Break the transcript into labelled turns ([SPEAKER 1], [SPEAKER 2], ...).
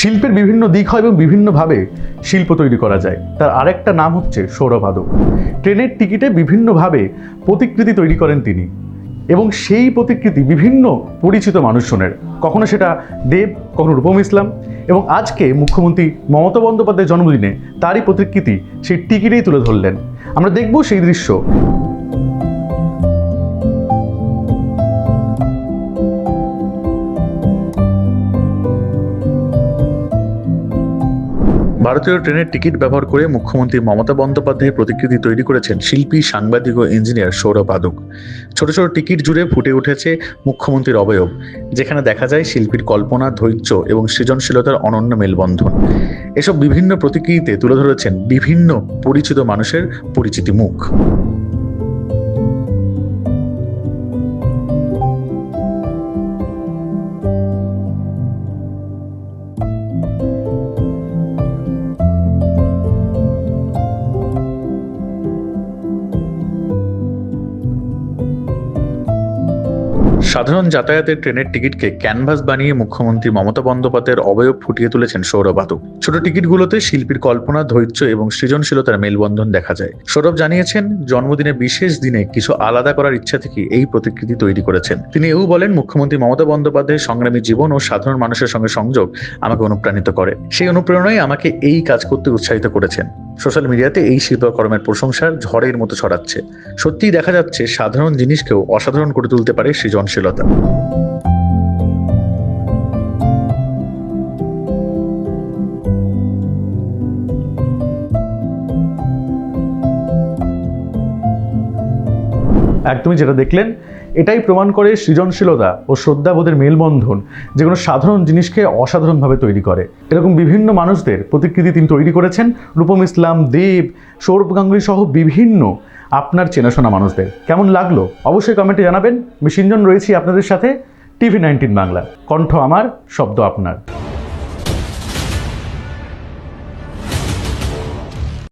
[SPEAKER 1] শিল্পের বিভিন্ন দিক হয় এবং বিভিন্নভাবে শিল্প তৈরি করা যায়। তার আরেকটা নাম হচ্ছে সৌরভাদক ট্রেনের টিকিটে বিভিন্নভাবে প্রতিকৃতি তৈরি করেন তিনি। এবং সেই প্রতিকৃতি বিভিন্ন পরিচিত মানুষজনের। কখনো সেটা দেব, কখনো রূপম ইসলাম। এবং আজকে মুখ্যমন্ত্রী মমতা বন্দ্যোপাধ্যায়ের জন্মদিনে তারই প্রতিকৃতি সেই টিকিটেই তুলে ধরলেন। আমরা দেখব সেই দৃশ্য। ভারতীয় ট্রেনের টিকিট ব্যবহার করে মুখ্যমন্ত্রী মমতা বন্দ্যোপাধ্যায়ের প্রতিকৃতি তৈরি করেছেন শিল্পী, সাংবাদিক ও ইঞ্জিনিয়ার সৌরভ আদক ছোট ছোট টিকিট জুড়ে ফুটে উঠেছে মুখ্যমন্ত্রীর অবয়ব, যেখানে দেখা যায় শিল্পীর কল্পনা, ধৈর্য এবং সৃজনশীলতার অনন্য মেলবন্ধন। এসব বিভিন্ন প্রতিকৃতিতে তুলে ধরেছেন বিভিন্ন পরিচিত মানুষের পরিচিতি মুখ। সাধারণ যাতায়াতের ট্রেনের টিকিটকে ক্যানভাস বানিয়ে মুখ্যমন্ত্রী মমতা বন্দ্যোপাধ্যায়ের অবয়ব ফুটিয়ে তুলেছেন সৌরভ আদক। ছোট টিকিটগুলোতে শিল্পীর কল্পনা, ধৈর্য এবং সৃজনশীলতার মেলবন্ধন দেখা যায়। সৌরভ জানিয়েছেন জন্মদিনে বিশেষ দিনে কিছু আলাদা করার ইচ্ছা থেকে এই প্রতিকৃতি তৈরি করেছেন। তিনি এও বলেন, মুখ্যমন্ত্রী মমতা বন্দ্যোপাধ্যায়ের সংগ্রামী জীবন ও সাধারণ মানুষের সঙ্গে সংযোগ আমাকে অনুপ্রাণিত করে। সেই অনুপ্রেরণাই আমাকে এই কাজ করতে উৎসাহিত করেছেন। সোশ্যাল মিডিয়াতে এই শিল্পকর্মের প্রশংসা ঝড়ের মতো ছড়াচ্ছে। সত্যিই দেখা যাচ্ছে সাধারণ জিনিসকেও অসাধারণ করে তুলতে পারে সৃজনশীলতা। একদমই যেটা দেখলেন, এটাই প্রমাণ করে সৃজনশীলতা ও শ্রদ্ধাবোধের মেলবন্ধন যে কোনো সাধারণ জিনিসকে অসাধারণভাবে তৈরি করে। এরকম বিভিন্ন মানুষদের প্রতিকৃতি তিনি তৈরি করেছেন, রূপম ইসলাম, দেব, সৌরভ গাঙ্গুলি সহ বিভিন্ন আপনার চেনাশোনা মানুষদের। কেমন লাগল? অবশ্যই কমেন্টে জানাবেন। আমি সিঞ্জন রয়েছি আপনাদের সাথে টিভি নাইনটিন বাংলা। কণ্ঠ আমার, শব্দ আপনার।